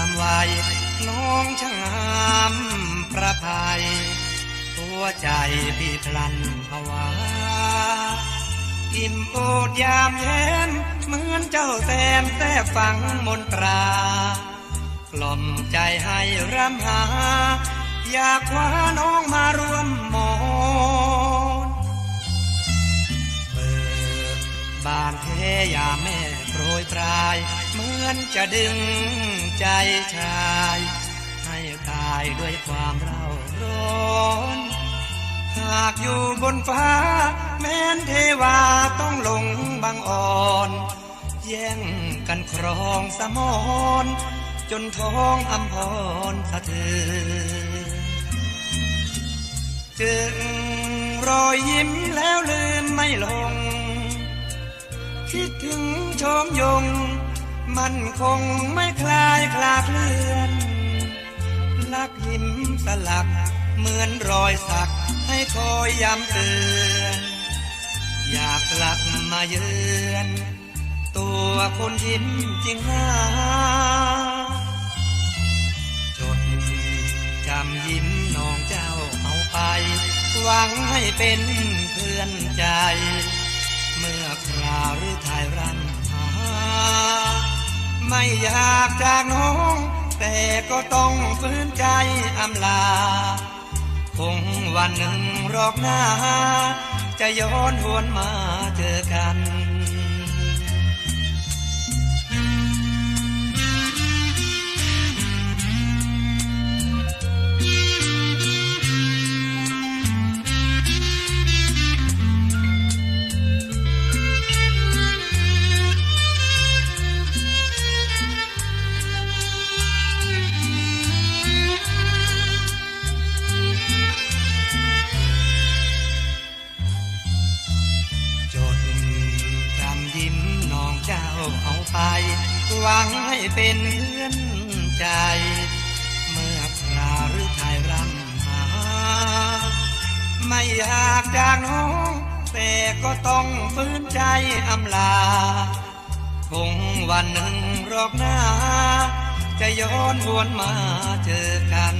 ามไว้น้องช่างงามประภัย ตัวใจพี่พลันภาวาอิ่มโอดยามเย็นเหมือนเจ้าแสนแท้ฝังมนตรากล่อมใจให้รำหา อยากคว้าน้องมารวมหมอนเปิดบานเทยาแม่โปรยปรา ยเหมือนจะดึงใจชาย ให้ตายด้วยความเร่าร้อน หากอยู่บนฟ้า แม้นเทวาต้องลงบางอ่อน แย่งกันครองสมอนจนท้องอำพรสะเทือนจึงรอยยิ้มแล้วลืมไม่ลง คิดถึงชมยง มันคงไม่คลายคลาเคลื่อน ลักยิ้มสลัก เหมือนรอยสักให้คอยย้ำเตือน อยากกลับมาเยือน ตัวคนยิ้มจริงหน้าจดจำยิ้มน้องเจ้าเอาไป หวังให้เป็นเพื่อนใจ เมื่อคราวหรือทายรันหา ไม่อยากจากน้อง แต่ก็ต้องฝืนใจอำลา คงวันหนึ่งรอบหน้า จะย้อนหวนมาเจอกัน เอาไป หวังให้เป็นเพื่อนใจ เมื่อคราหรือทายรำหา ไม่อยากจากน้อง แต่ก็ต้องฝืนใจอำลา คงวันหนึ่งรอบหน้า จะย้อนวนมาเจอกัน